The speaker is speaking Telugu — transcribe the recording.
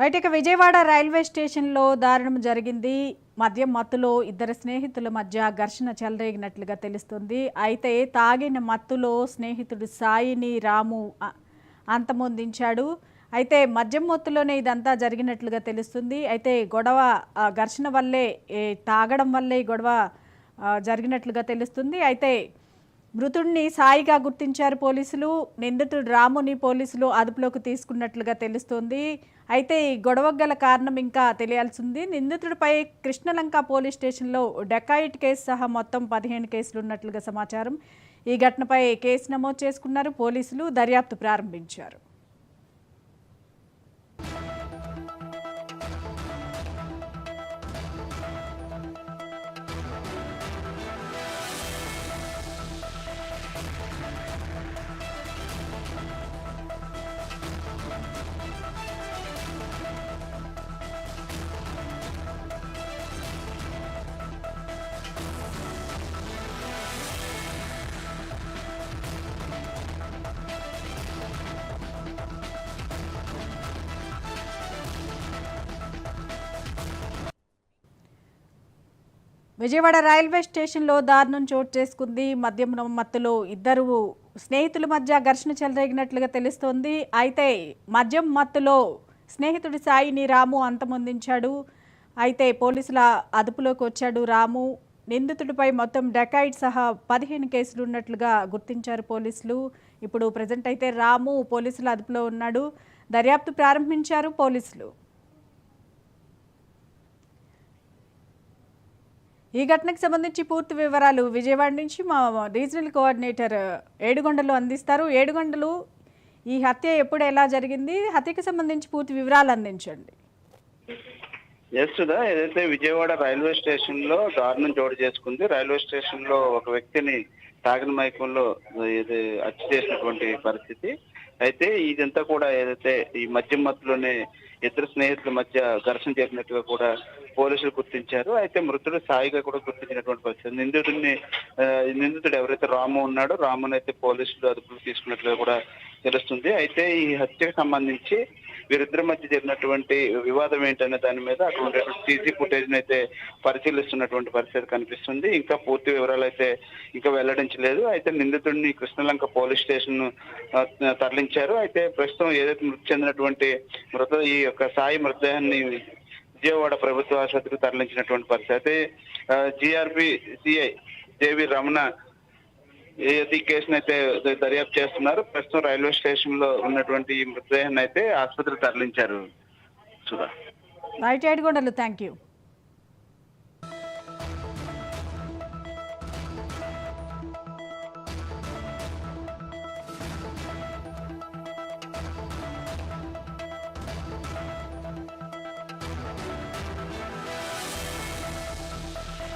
బయటికి విజయవాడ రైల్వే స్టేషన్లో దారుణం జరిగింది. మద్యం మత్తులో ఇద్దరు స్నేహితుల మధ్య ఘర్షణ చెలరేగినట్లుగా తెలుస్తుంది. అయితే తాగిన మత్తులో స్నేహితుడు సాయిని రాము అంతమొందించాడు. అయితే మద్యం మత్తులోనే ఇదంతా జరిగినట్లుగా తెలుస్తుంది. అయితే గొడవ ఘర్షణ వల్లే తాగడం వల్లే గొడవ జరిగినట్లుగా తెలుస్తుంది. అయితే మృతుడిని సాయిగా గుర్తించారు పోలీసులు. నిందితుడు రాముని పోలీసులు అదుపులోకి తీసుకున్నట్లుగా తెలుస్తోంది. అయితే ఈ గొడవకు గల కారణం ఇంకా తెలియాల్సింది. నిందితుడిపై కృష్ణలంక పోలీస్ స్టేషన్లో డెకాయిట్ కేసు సహా మొత్తం పదిహేను కేసులు ఉన్నట్లుగా సమాచారం. ఈ ఘటనపై కేసు నమోదు చేసుకున్నారు పోలీసులు. దర్యాప్తు ప్రారంభించారు. విజయవాడ రైల్వే స్టేషన్లో దారుణం చోటు చేసుకుంది. మద్యం మత్తులో ఇద్దరు స్నేహితుల మధ్య ఘర్షణ చెలరేగినట్లుగా తెలుస్తోంది. అయితే మద్యం మత్తులో స్నేహితుడి సాయిని రాము అంతమొందించాడు. అయితే పోలీసుల అదుపులోకి వచ్చాడు రాము. నిందితుడిపై మొత్తం డెకాయిడ్ సహా పదిహేను కేసులు ఉన్నట్లుగా గుర్తించారు పోలీసులు. ఇప్పుడు ప్రజెంట్ అయితే రాము పోలీసుల అదుపులో ఉన్నాడు. దర్యాప్తు ప్రారంభించారు పోలీసులు. ఈ ఘటనకు సంబంధించి పూర్తి వివరాలు విజయవాడ నుంచి మా రీజనల్ కోఆర్డినేటర్ ఏడుగొండలు అందిస్తారు. ఏడుగొండలు ఈ హత్య ఎప్పుడు ఎలా జరిగింది? హత్యకు సంబంధించి పూర్తి వివరాలు అందించండి. ఎస్దా ఏదైతే విజయవాడ రైల్వే స్టేషన్లో దారుణం చోటు చేసుకుంది రైల్వే స్టేషన్లో ఒక వ్యక్తిని తాగిన మైకంలో ఇది హత్య చేసినటువంటి పరిస్థితి. అయితే ఇదంతా కూడా ఏదైతే ఈ మధ్య మత్తులోనే ఇద్దరు స్నేహితుల మధ్య ఘర్షణ జరిగినట్టుగా కూడా పోలీసులు గుర్తించారు. అయితే మృతుడు సాయిగా కూడా గుర్తించినటువంటి పరిస్థితి నిందితుడిని నిందితుడు ఎవరైతే రాము ఉన్నాడో రాముని అయితే పోలీసులు అదుపులో తీసుకున్నట్లుగా కూడా తెలుస్తుంది. అయితే ఈ హత్యకు సంబంధించి వీరిద్దరి మధ్య జరిగినటువంటి వివాదం ఏంటనే దాని మీద అక్కడ ఉండేటువంటి సీసీ ఫుటేజ్ అయితే పరిశీలిస్తున్నటువంటి పరిస్థితి కనిపిస్తుంది. ఇంకా పూర్తి వివరాలు అయితే ఇంకా వెల్లడించలేదు. అయితే నిందితుడిని కృష్ణలంక పోలీస్ స్టేషన్ తరలించారు. అయితే ప్రస్తుతం ఏదైతే మృతి చెందినటువంటి మృత ఈ యొక్క సాయి మృతదేహాన్ని విజయవాడ ప్రభుత్వ ఆసుపత్రికి తరలించినటువంటి పరిస్థితి. అయితే జిఆర్పి సిఐ జేవి రమణ ఇది కేసును అయితే దర్యాప్తు చేస్తున్నారు ప్రస్తుతం రైల్వే స్టేషన్లో ఉన్నటువంటి ఈ మృతదేహాన్ని అయితే ఆసుపత్రికి తరలించారు. Sudha right Edukondalu thank you.